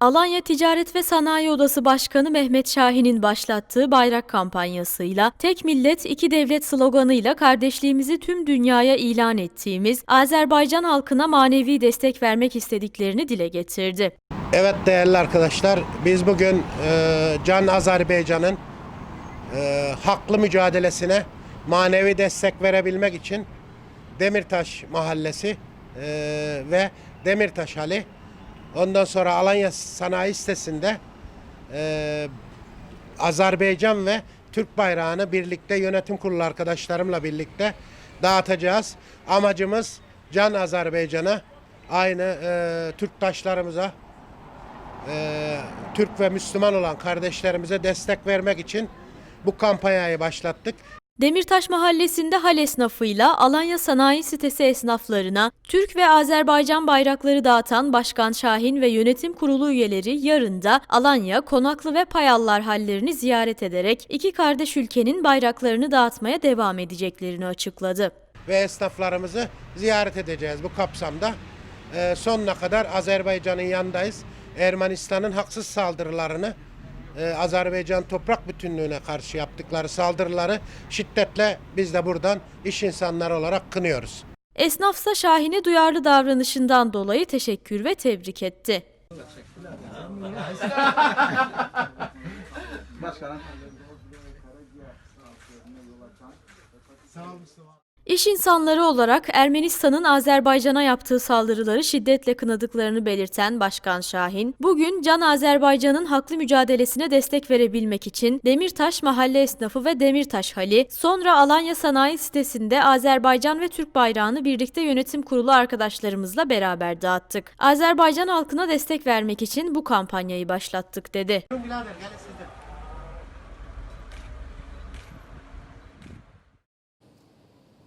Alanya Ticaret ve Sanayi Odası Başkanı Mehmet Şahin'in başlattığı bayrak kampanyasıyla Tek Millet İki Devlet sloganıyla kardeşliğimizi tüm dünyaya ilan ettiğimiz Azerbaycan halkına manevi destek vermek istediklerini dile getirdi. Evet değerli arkadaşlar, biz bugün e, Can Azerbaycan'ın e, haklı mücadelesine manevi destek verebilmek için Demirtaş Mahallesi e, ve Demirtaş Ali, ondan sonra Alanya Sanayi Sitesi'nde e, Azerbaycan ve Türk bayrağını birlikte yönetim kurulu arkadaşlarımla birlikte dağıtacağız. Amacımız Can Azerbaycan'a aynı e, Türktaşlarımıza e, Türk ve Müslüman olan kardeşlerimize destek vermek için bu kampanyayı başlattık. Demirtaş Mahallesi'nde hal esnafıyla Alanya Sanayi Sitesi esnaflarına Türk ve Azerbaycan bayrakları dağıtan Başkan Şahin ve yönetim kurulu üyeleri yarın da Alanya, Konaklı ve Payallar hallerini ziyaret ederek iki kardeş ülkenin bayraklarını dağıtmaya devam edeceklerini açıkladı. ve esnaflarımızı ziyaret edeceğiz bu kapsamda. Ee, sonuna kadar Azerbaycan'ın yanındayız. Ermenistan'ın haksız saldırılarını, e, Azerbaycan toprak bütünlüğüne karşı yaptıkları saldırıları şiddetle biz de buradan iş insanları olarak kınıyoruz. Esnafsa Şahin'e duyarlı davranışından dolayı teşekkür ve tebrik etti. İş insanları olarak Ermenistan'ın Azerbaycan'a yaptığı saldırıları şiddetle kınadıklarını belirten Başkan Şahin, bugün Can Azerbaycan'ın haklı mücadelesine destek verebilmek için Demirtaş Mahalle Esnafı ve Demirtaş Hali, sonra Alanya Sanayi Sitesi'nde Azerbaycan ve Türk bayrağını birlikte yönetim kurulu arkadaşlarımızla beraber dağıttık. Azerbaycan halkına destek vermek için bu kampanyayı başlattık dedi. Birader.